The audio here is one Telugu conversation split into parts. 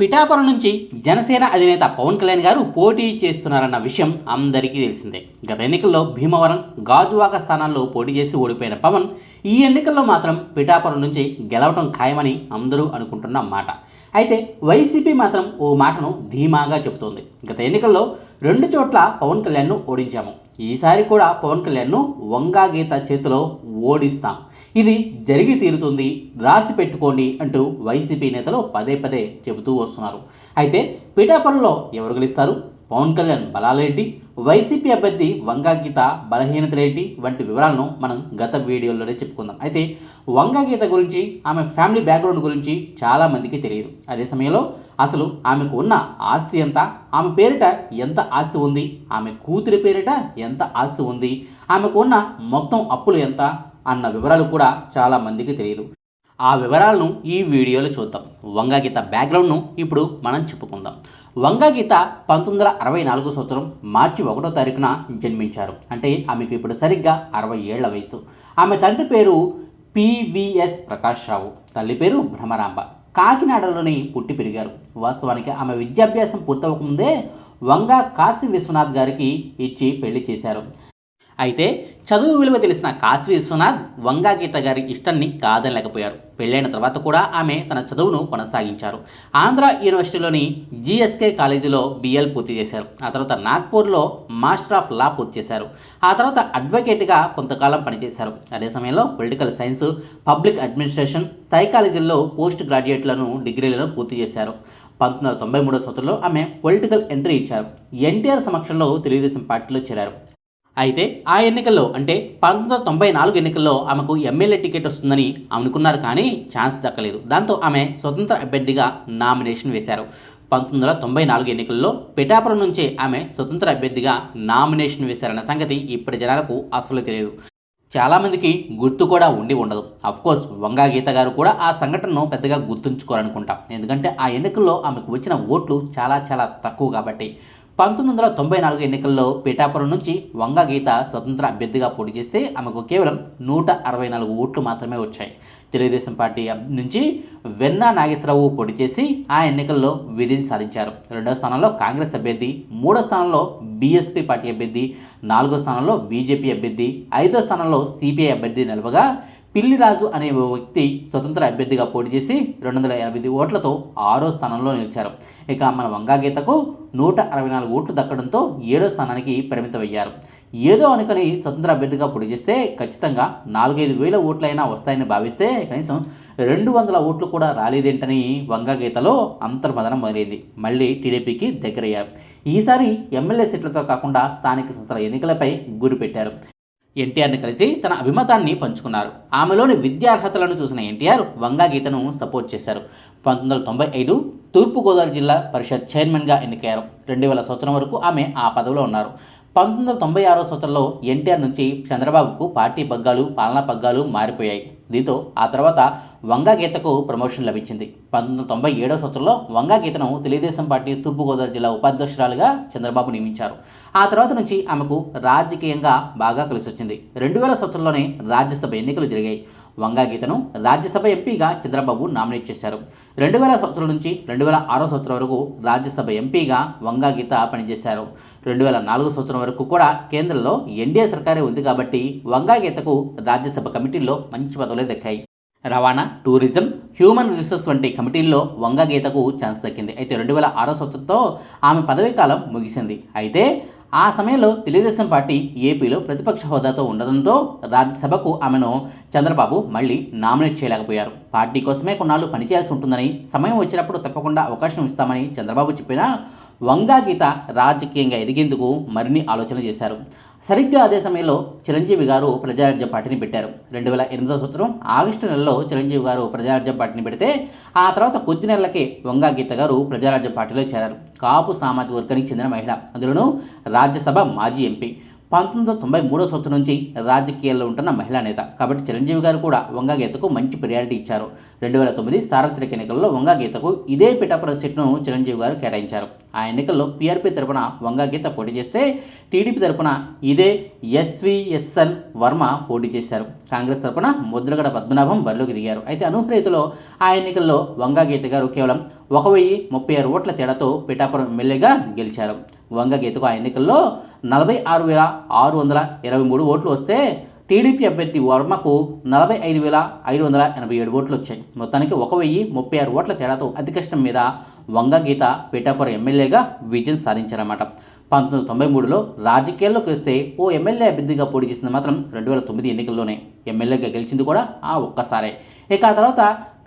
పిఠాపురం నుంచి జనసేన అధినేత పవన్ కళ్యాణ్ గారు పోటీ చేస్తున్నారన్న విషయం అందరికీ తెలిసిందే. గత ఎన్నికల్లో భీమవరం గాజువాక స్థానాల్లో పోటీ చేసి ఓడిపోయిన పవన్ ఈ ఎన్నికల్లో మాత్రం పిఠాపురం నుంచి గెలవటం ఖాయమని అందరూ అనుకుంటున్న మాట. అయితే వైసీపీ మాత్రం ఓ మాటను ధీమాగా చెబుతోంది. గత ఎన్నికల్లో రెండు చోట్ల పవన్ కళ్యాణ్ను ఓడించాము. ఈసారి కూడా పవన్ కళ్యాణ్ను వంగా గీత చేతిలో ఓడిస్తాం. ఇది జరిగి తీరుతుంది రాసి పెట్టుకోండి అంటూ వైసీపీ నేతలు పదే పదే చెబుతూ వస్తున్నారు. అయితే పిఠాపురంలో ఎవరు గెలుస్తారు? పవన్ కళ్యాణ్ బలాలేంటి వైసీపీ అభ్యర్థి వంగా గీత బలహీనతలేంటి వంటి వివరాలను మనం గత వీడియోలోనే చెప్పుకుందాం. అయితే వంగా గీత గురించి ఆమె ఫ్యామిలీ బ్యాక్గ్రౌండ్ గురించి చాలామందికి తెలియదు. అదే సమయంలో అసలు ఆమెకు ఉన్న ఆస్తి ఎంత? ఆమె పేరిట ఎంత ఆస్తి ఉంది? ఆమె కూతురి పేరిట ఎంత ఆస్తి ఉంది? ఆమెకు ఉన్న మొత్తం అప్పులు ఎంత? అన్న వివరాలు కూడా చాలా మందికి తెలియదు. ఆ వివరాలను ఈ వీడియోలో చూద్దాం. వంగగీత బ్యాక్గ్రౌండ్ను ఇప్పుడు మనం చెప్పుకుందాం. వంగగీత పంతొమ్మిది వందల అరవై నాలుగో సంవత్సరం మార్చి ఒకటో తారీఖున జన్మించారు. అంటే ఆమెకు ఇప్పుడు సరిగ్గా అరవై ఏళ్ళ వయసు ఆమె తండ్రి పేరు పివిఎస్ ప్రకాష్ రావు. తల్లి పేరు భ్రమరాంబ. కాకినాడలోని పుట్టి పెరిగారు. వాస్తవానికి ఆమె విద్యాభ్యాసం పూర్తవకముందే వంగ కాశీ విశ్వనాథ్ గారికి ఇచ్చి పెళ్ళి చేశారు. అయితే చదువు విలువ తెలిసిన కాశీ విశ్వనాథ్ వంగా గీత గారి ఇష్టాన్ని కాదనలేకపోయారు. పెళ్ళైన తర్వాత కూడా ఆమె తన చదువును కొనసాగించారు. ఆంధ్ర యూనివర్సిటీలోని జిఎస్కే కాలేజీలో బిఎల్ పూర్తి చేశారు. ఆ తర్వాత నాగ్పూర్లో మాస్టర్ ఆఫ్ లా పూర్తి చేశారు. ఆ తర్వాత అడ్వకేట్గా కొంతకాలం పనిచేశారు. అదే సమయంలో పొలిటికల్ సైన్స్ పబ్లిక్ అడ్మినిస్ట్రేషన్ సైకాలజీలో పోస్ట్ గ్రాడ్యుయేట్లను డిగ్రీలను పూర్తి చేశారు. పంతొమ్మిది వందల తొంభై మూడో సంవత్సరంలో ఆమె పొలిటికల్ ఎంట్రీ ఇచ్చారు. ఎన్టీఆర్ సమక్షంలో తెలుగుదేశం పార్టీలో చేరారు. అయితే ఆ ఎన్నికల్లో అంటే పంతొమ్మిది వందల తొంభై నాలుగు ఎన్నికల్లో ఆమెకు ఎమ్మెల్యే టికెట్ వస్తుందని అనుకున్నారు కానీ ఛాన్స్ దక్కలేదు. దాంతో ఆమె స్వతంత్ర అభ్యర్థిగా నామినేషన్ వేశారు. పంతొమ్మిది వందల తొంభై నాలుగు ఎన్నికల్లో పిఠాపురం నుంచే ఆమె స్వతంత్ర అభ్యర్థిగా నామినేషన్ వేశారన్న సంగతి ఇప్పటి జనాలకు అసలు తెలియదు. చాలామందికి గుర్తు కూడా ఉండి ఉండదు. కోర్స్ వంగా గీత గారు కూడా ఆ సంఘటనను పెద్దగా గుర్తుంచుకోవాలనుకుంటాం. ఎందుకంటే ఆ ఎన్నికల్లో ఆమెకు వచ్చిన ఓట్లు చాలా చాలా తక్కువ కాబట్టి. పంతొమ్మిది వందల తొంభై నాలుగు ఎన్నికల్లో పిఠాపురం నుంచి వంగ గీత స్వతంత్ర అభ్యర్థిగా పోటీ చేస్తే ఆమెకు కేవలం నూట అరవై నాలుగు ఓట్లు మాత్రమే వచ్చాయి. తెలుగుదేశం పార్టీ నుంచి వెన్నా నాగేశ్వరరావు పోటీ చేసి ఆ ఎన్నికల్లో విధిని సాధించారు. రెండో స్థానంలో కాంగ్రెస్ అభ్యర్థి మూడో స్థానంలో బీఎస్పీ పార్టీ అభ్యర్థి నాలుగో స్థానంలో బీజేపీ అభ్యర్థి ఐదో స్థానంలో సిపిఐ అభ్యర్థి నిలవగా పిల్లిరాజు అనే ఓ వ్యక్తి స్వతంత్ర అభ్యర్థిగా పోటీ చేసి రెండు వందల ఎనిమిది ఓట్లతో ఆరో స్థానంలో నిలిచారు. ఇక మన వంగాగీతకు నూట అరవై నాలుగు ఓట్లు దక్కడంతో ఏడో స్థానానికి పరిమితమయ్యారు. ఏదో అనుకని స్వతంత్ర అభ్యర్థిగా పోటీ చేస్తే ఖచ్చితంగా నాలుగైదు వేల ఓట్లైనా వస్తాయని భావిస్తే కనీసం రెండు వందల ఓట్లు కూడా రాలేదేంటని వంగగీతలో అంతర్మదనం మొదలైంది. మళ్ళీ టీడీపీకి దగ్గరయ్యారు. ఈసారి ఎమ్మెల్యే సీట్లతో కాకుండా స్థానిక సంస్థల ఎన్నికలపై గురి పెట్టారు. ఎన్టీఆర్ని కలిసి తన అభిమతాన్ని పంచుకున్నారు. ఆమెలోని విద్యార్హతలను చూసిన ఎన్టీఆర్ వంగా గీతను సపోర్ట్ చేశారు. పంతొమ్మిది వందల తొంభై ఐదు తూర్పుగోదావరి జిల్లా పరిషత్ చైర్మన్గా ఎన్నికయ్యారు. రెండు వేల సంవత్సరం వరకు ఆమె ఆ పదవిలో ఉన్నారు. పంతొమ్మిది వందల తొంభై ఆరో సంవత్సరంలో ఎన్టీఆర్ నుంచి చంద్రబాబుకు పార్టీ పగ్గాలు పాలనా పగ్గాలు మారిపోయాయి. దీంతో ఆ తర్వాత వంగా గీతకు ప్రమోషన్ లభించింది. పంతొమ్మిది వందల తొంభై ఏడవ సంవత్సరంలో వంగా గీతను తెలుగుదేశం పార్టీ తూర్పుగోదావరి జిల్లా ఉపాధ్యక్షురాలుగా చంద్రబాబు నియమించారు. ఆ తర్వాత నుంచి ఆమెకు రాజకీయంగా బాగా కలిసి వచ్చింది రెండు వేల సంవత్సరంలోనే రాజ్యసభ ఎన్నికలు జరిగాయి. వంగా గీతను రాజ్యసభ ఎంపీగా చంద్రబాబు నామినేట్ చేశారు. రెండు వేల సంవత్సరం నుంచి రెండు వేల ఆరో సంవత్సరం వరకు రాజ్యసభ ఎంపీగా వంగా గీత పనిచేశారు. రెండు వేల నాలుగు సంవత్సరం వరకు కూడా కేంద్రంలో ఎన్డీఏ సర్కారే ఉంది కాబట్టి వంగా గీతకు రాజ్యసభ కమిటీల్లో మంచి పదవులే దక్కాయి. రవాణా టూరిజం హ్యూమన్ రిసోర్స్ వంటి కమిటీల్లో వంగగీతకు ఛాన్స్ దక్కింది. అయితే రెండు వేల ఆరో సంవత్సరంతో ఆమె పదవీ కాలం ముగిసింది. అయితే ఆ సమయంలో తెలుగుదేశం పార్టీ ఏపీలో ప్రతిపక్ష హోదాతో ఉండడంతో రాజ్యసభకు ఆమెను చంద్రబాబు మళ్ళీ నామినేట్ చేయలేకపోయారు. పార్టీ కోసమే కొన్నాళ్ళు పనిచేయాల్సి ఉంటుందని సమయం వచ్చినప్పుడు తప్పకుండా అవకాశం ఇస్తామని చంద్రబాబు చెప్పినా వంగా గీత రాజకీయంగా ఎదిగేందుకు మరిన్ని ఆలోచనలు చేశారు. సరిగ్గా అదే సమయంలో చిరంజీవి గారు ప్రజారాజ్య పార్టీని పెట్టారు. రెండు వేల ఎనిమిదో సంవత్సరం ఆగస్టు నెలలో చిరంజీవి గారు ప్రజారాజ్య పార్టీని పెడితే ఆ తర్వాత కొద్ది నెలలకే వంగా గీత గారు ప్రజారాజ్య పార్టీలో చేరారు. కాపు సామాజిక వర్గానికి చెందిన మహిళ. అందులోనూ రాజ్యసభ మాజీ ఎంపీ. పంతొమ్మిది వందల తొంభై మూడో సంవత్సరం నుంచి రాజకీయాల్లో ఉంటున్న మహిళా నేత. కాబట్టి చిరంజీవి గారు కూడా వంగా గీతకు మంచి ప్రియారిటీ ఇచ్చారు. రెండు వేల తొమ్మిది సార్వత్రిక ఎన్నికల్లో వంగా గీతకు ఇదే పిఠాపురం సీట్ను చిరంజీవి గారు కేటాయించారు. ఆ ఎన్నికల్లో పీఆర్పీ తరపున వంగా గీత పోటీ చేస్తే టీడీపీ తరపున ఇదే ఎస్విఎస్ఎన్ వర్మ పోటీ చేశారు. కాంగ్రెస్ తరపున ముద్రగడ పద్మనాభం బరిలోకి దిగారు. అయితే అనూహ్యతలో ఆ ఎన్నికల్లో వంగా గీత గారు కేవలం ఒక వెయ్యి ముప్పై ఆరు ఓట్ల తేడాతో పిఠాపురం ఎమ్మెల్యేగా గెలిచారు. వంగ గీతకు ఆ ఎన్నికల్లో నలభై ఆరు వేల ఆరు వందల ఇరవై మూడు ఓట్లు వస్తే టీడీపీ అభ్యర్థి వర్మకు నలభై ఐదు వేల ఐదు వందల ఎనభై ఏడు ఓట్లు వచ్చాయి. మొత్తానికి ఒక వెయ్యి ముప్పై ఆరు ఓట్ల తేడాతో అతి కష్టం మీద వంగ గీత పిఠాపురం ఎమ్మెల్యేగా విజయం సాధించారన్నమాట. పంతొమ్మిది వందల తొంభై మూడులో రాజకీయాల్లోకి వస్తే ఓ ఎమ్మెల్యే అభ్యర్థిగా పోటీ చేసింది మాత్రం రెండు వేల తొమ్మిది ఎన్నికల్లోనే. ఎమ్మెల్యేగా గెలిచింది కూడా ఆ ఒక్కసారే. ఇక ఆ తర్వాత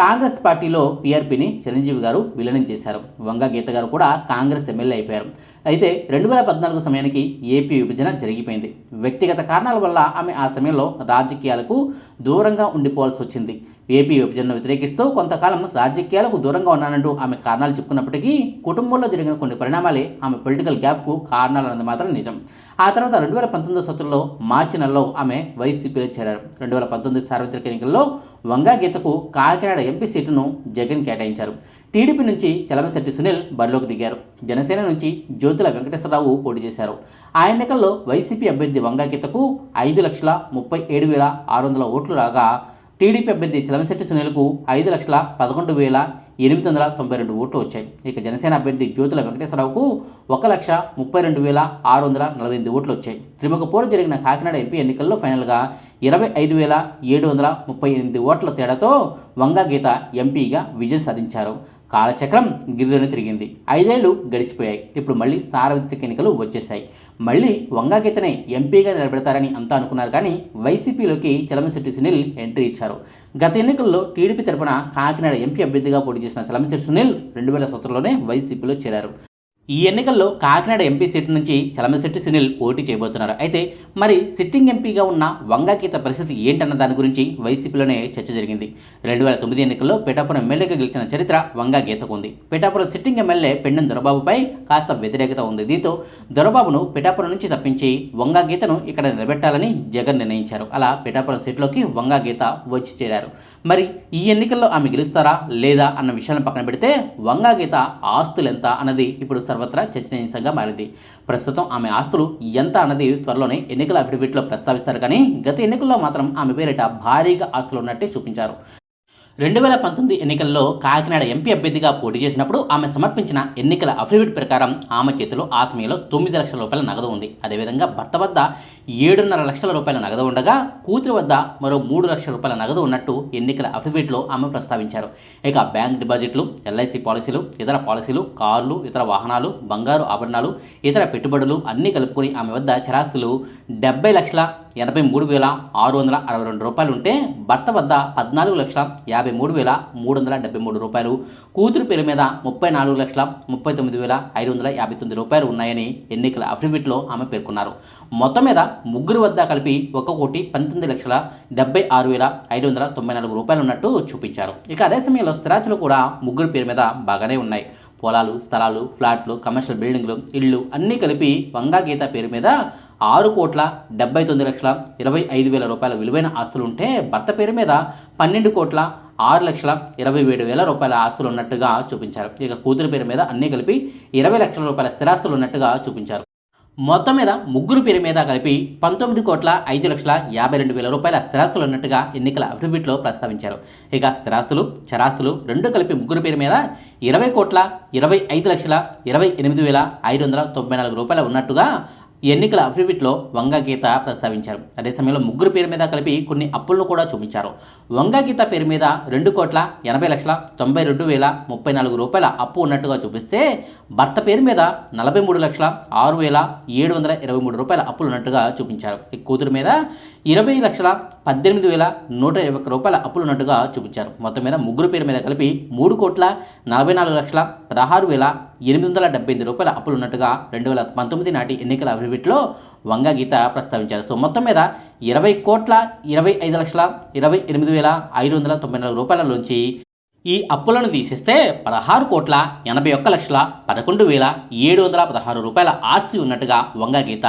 కాంగ్రెస్ పార్టీలో పీఆర్పీని చిరంజీవి గారు విలీనం చేశారు. వంగ గీత గారు కూడా కాంగ్రెస్ ఎమ్మెల్యే అయిపోయారు. అయితే రెండు వేల పద్నాలుగు సమయానికి ఏపీ విభజన జరిగిపోయింది. వ్యక్తిగత కారణాల వల్ల ఆమె ఆ సమయంలో రాజకీయాలకు దూరంగా ఉండిపోవాల్సి వచ్చింది. ఏపీ విభజనను వ్యతిరేకిస్తూ కొంతకాలం రాజకీయాలకు దూరంగా ఉన్నానంటూ ఆమె కారణాలు చెప్పుకున్నప్పటికీ కుటుంబంలో జరిగిన కొన్ని పరిణామాలే ఆమె పొలిటికల్ గ్యాప్కు కారణాలన్నది మాత్రం నిజం. ఆ తర్వాత రెండు వేల పంతొమ్మిదో సంవత్సరంలో మార్చి నెలలో ఆమె వైసీపీలో చేరారు. రెండు వేల పంతొమ్మిది సార్వత్రిక ఎన్నికల్లో వంగా గీతకు కాకినాడ ఎంపీ సీటును జగన్ కేటాయించారు. టీడీపీ నుంచి చలమశెట్టి సునీల్ బరిలోకి దిగారు. జనసేన నుంచి జ్యోతుల వెంకటేశ్వరరావు పోటీ చేశారు. ఆ ఎన్నికల్లో వైసీపీ అభ్యర్థి వంగా గీతకు ఐదు లక్షల ముప్పై ఏడు వేల ఆరు వందల ఓట్లు రాగా టీడీపీ అభ్యర్థి చలమశెట్టి సునీల్కు ఐదు లక్షల పదకొండు వేల ఎనిమిది వందల తొంభై రెండు ఓట్లు వచ్చాయి. ఇక జనసేన అభ్యర్థి జ్యోతుల వెంకటేశ్వరరావుకు ఒక లక్ష ముప్పై రెండు వేల ఆరు వందల నలభై ఎనిమిది ఓట్లు వచ్చాయి. త్రిముఖ పోరు జరిగిన కాకినాడ ఎంపీ ఎన్నికల్లో ఫైనల్గా ఇరవై ఐదు వేల ఏడు వందల ముప్పై ఎనిమిది ఓట్ల తేడాతో వంగా గీత ఎంపీగా విజయం సాధించారు. కాలచక్రం గిర్రను తిరిగింది. ఐదేళ్ళు గడిచిపోయాయి. ఇప్పుడు మళ్ళీ సార్వత్రిక ఎన్నికలు వచ్చేసాయి మళ్ళీ వంగాగీతనే ఎంపీగా నిలబెడతారని అంతా అనుకున్నారు కానీ వైసీపీలోకి చలమశెట్టి సునీల్ ఎంట్రీ ఇచ్చారు. గత ఎన్నికల్లో టీడీపీ తరపున కాకినాడ ఎంపీ అభ్యర్థిగా పోటీ చేసిన చలమశెట్టి సునీల్ రెండు వేల సంవత్సరంలోనే వైసీపీలో చేరారు. ఈ ఎన్నికల్లో కాకినాడ ఎంపీ సీటు నుంచి చలమశెట్టి సునీల్ పోటీ చేయబోతున్నారు. అయితే మరి సిట్టింగ్ ఎంపీగా ఉన్న వంగాగీత పరిస్థితి ఏంటన్న దాని గురించి వైసీపీలోనే చర్చ జరిగింది. రెండు వేల తొమ్మిది ఎన్నికల్లో పిఠాపురం ఎమ్మెల్యేగా గెలిచిన చరిత్ర వంగాగీతకు ఉంది. పిఠాపురం సిట్టింగ్ ఎమ్మెల్యే పెండెం దొరబాబుపై కాస్త వ్యతిరేకత ఉంది. దీంతో దొరబాబును పిఠాపురం నుంచి తప్పించి వంగాగీతను ఇక్కడ నిలబెట్టాలని జగన్ నిర్ణయించారు. అలా పిఠాపురం సీట్లోకి వంగాగీత వచ్చి చేరారు. మరి ఈ ఎన్నికల్లో ఆమె గెలుస్తారా లేదా అన్న విషయాలను పక్కన పెడితే వంగాగీత ఆస్తులు ఎంత అన్నది ఇప్పుడు సర్వత్రా చర్చనీయాంశంగా మారింది. ప్రస్తుతం ఆమె ఆస్తులు ఎంత అన్నది త్వరలోనే ఎన్నికల అఫిడవిట్లో ప్రస్తావిస్తారు కానీ గత ఎన్నికల్లో మాత్రం ఆమె పేరిట భారీగా ఆస్తులు ఉన్నట్టే చూపించారు. రెండు వేల పంతొమ్మిది ఎన్నికల్లో కాకినాడ ఎంపీ అభ్యర్థిగా పోటీ చేసినప్పుడు ఆమె సమర్పించిన ఎన్నికల అఫిడవిట్ ప్రకారం ఆమె చేతిలో ఆ సమయంలో తొమ్మిది లక్షల రూపాయల నగదు ఉంది. అదేవిధంగా భర్త వద్ద ఏడున్నర లక్షల రూపాయల నగదు ఉండగా కూతురు వద్ద మరో మూడు లక్షల రూపాయల నగదు ఉన్నట్టు ఎన్నికల అఫిడవిట్లో ఆమె ప్రస్తావించారు. ఇక బ్యాంక్ డిపాజిట్లు ఎల్ఐసి పాలసీలు ఇతర పాలసీలు కార్లు ఇతర వాహనాలు బంగారు ఆభరణాలు ఇతర పెట్టుబడులు అన్నీ కలుపుకొని ఆమె వద్ద చరాస్తులు డెబ్బై లక్షల ఎనభై మూడు వేల ఆరు వందల అరవై రెండు రూపాయలు ఉంటే భర్త వద్ద పద్నాలుగు లక్షల యాభై మూడు వేల మూడు వందల డెబ్బై మూడు రూపాయలు కూతురు పేరు మీద ముప్పై నాలుగు లక్షల ముప్పై తొమ్మిది వేల ఐదు వందల యాభై తొమ్మిది రూపాయలు ఉన్నాయని ఎన్నికల అఫిడవిట్లో ఆమె పేర్కొన్నారు. మొత్తం మీద ముగ్గురు వద్ద కలిపి ఒక కోటి పంతొమ్మిది లక్షల డెబ్బై ఆరు వేల ఐదు వందల తొంభై నాలుగు రూపాయలు ఉన్నట్టు చూపించారు. ఇక అదే సమయంలో స్థిరాచులు కూడా ముగ్గురు పేరు మీద బాగానే ఉన్నాయి. పొలాలు స్థలాలు ఫ్లాట్లు కమర్షియల్ బిల్డింగ్లు ఇళ్ళు అన్నీ కలిపి వంగా గీత పేరు మీద ఆరు కోట్ల డెబ్బై తొమ్మిది లక్షల ఇరవై ఐదు వేల రూపాయల విలువైన ఆస్తులు ఉంటే భర్త పేరు మీద పన్నెండు కోట్ల ఆరు లక్షల ఇరవై ఏడు వేల రూపాయల ఆస్తులు ఉన్నట్టుగా చూపించారు. ఇక కూతురు పేరు మీద అన్నీ కలిపి ఇరవై లక్షల రూపాయల స్థిరాస్తులు ఉన్నట్టుగా చూపించారు. మొత్తం మీద ముగ్గురు పేరు మీద కలిపి పంతొమ్మిది కోట్ల ఐదు లక్షల యాభై రెండు వేల రూపాయల స్థిరాస్తులు ఉన్నట్టుగా ఎన్నికల అఫిడవిట్లో ప్రస్తావించారు. ఇక స్థిరాస్తులు చరాస్తులు రెండు కలిపి ముగ్గురు పేరు మీద ఇరవై కోట్ల ఇరవై ఐదు లక్షల ఇరవై ఎనిమిది వేల ఐదు వందల తొంభై నాలుగు రూపాయలు ఉన్నట్టుగా ఎన్నికల అఫిడవిట్లో వంగగీత ప్రస్తావించారు. అదే సమయంలో ముగ్గురు పేరు మీద కలిపి కొన్ని అప్పులను కూడా చూపించారు. వంగగీత పేరు మీద రెండు కోట్ల ఎనభై లక్షల తొంభై రెండు వేల ముప్పై నాలుగు రూపాయల అప్పు ఉన్నట్టుగా చూపిస్తే భర్త పేరు మీద నలభై మూడు లక్షల ఆరు వేల ఏడు వందల ఇరవై మూడు రూపాయల అప్పులు ఉన్నట్టుగా చూపించారు. ఈ కూతురు మీద ఇరవై లక్షల పద్దెనిమిది వేల నూట ఇరవై ఒక్క రూపాయల అప్పులు ఉన్నట్టుగా చూపించారు. మొత్తం మీద ముగ్గురు పేరు మీద కలిపి మూడు కోట్ల నలభై నాలుగు లక్షల పదహారు వేల ఎనిమిది వందల డెబ్బై ఎనిమిది రూపాయల అప్పులు ఉన్నట్టుగా రెండు వేల పంతొమ్మిది నాటి ఎన్నికల అభివృద్ధిలో వంగ గీత ప్రస్తావించారు. సో మొత్తం మీద ఇరవై కోట్ల ఇరవై ఐదు లక్షల ఇరవై ఎనిమిది వేల ఐదు వందల తొంభై నాలుగు రూపాయల నుంచి ఈ అప్పులను తీసేస్తే పదహారు కోట్ల ఎనభై ఒక్క లక్షల పదకొండు వేల ఏడు వందల పదహారు రూపాయల ఆస్తి ఉన్నట్టుగా వంగ గీత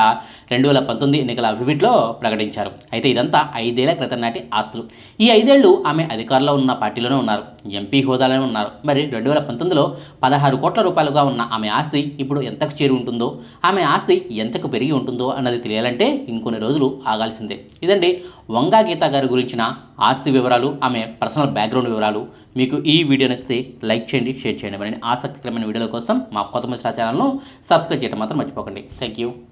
రెండు వేల పంతొమ్మిది ఎన్నికల అఫిడవిట్లో ప్రకటించారు. అయితే ఇదంతా ఐదేళ్ళ క్రితం నాటి ఆస్తులు. ఈ ఐదేళ్ళు ఆమె అధికారంలో ఉన్న పార్టీలోనే ఉన్నారు. ఎంపీ హోదాలోనే ఉన్నారు. మరి రెండు వేల పంతొమ్మిదిలో పదహారు కోట్ల రూపాయలుగా ఉన్న ఆమె ఆస్తి ఇప్పుడు ఎంతకు చేరి ఉంటుందో ఆమె ఆస్తి ఎంతకు పెరిగి ఉంటుందో అన్నది తెలియాలంటే ఇంకొన్ని రోజులు ఆగాల్సిందే. ఇదండి వంగా గీత గారి గురించిన ఆస్తి వివరాలు ఆమె పర్సనల్ బ్యాక్గ్రౌండ్ వివరాలు. మీకు ఈ వీడియో నచ్చితే లైక్ చేయండి షేర్ చేయండి. మరి ఆసక్తికరమైన వీడియోల కోసం మా కొత్త మిశ్రా ఛానల్ను సబ్స్క్రైబ్ చేయడం మాత్రం మర్చిపోకండి. Thank you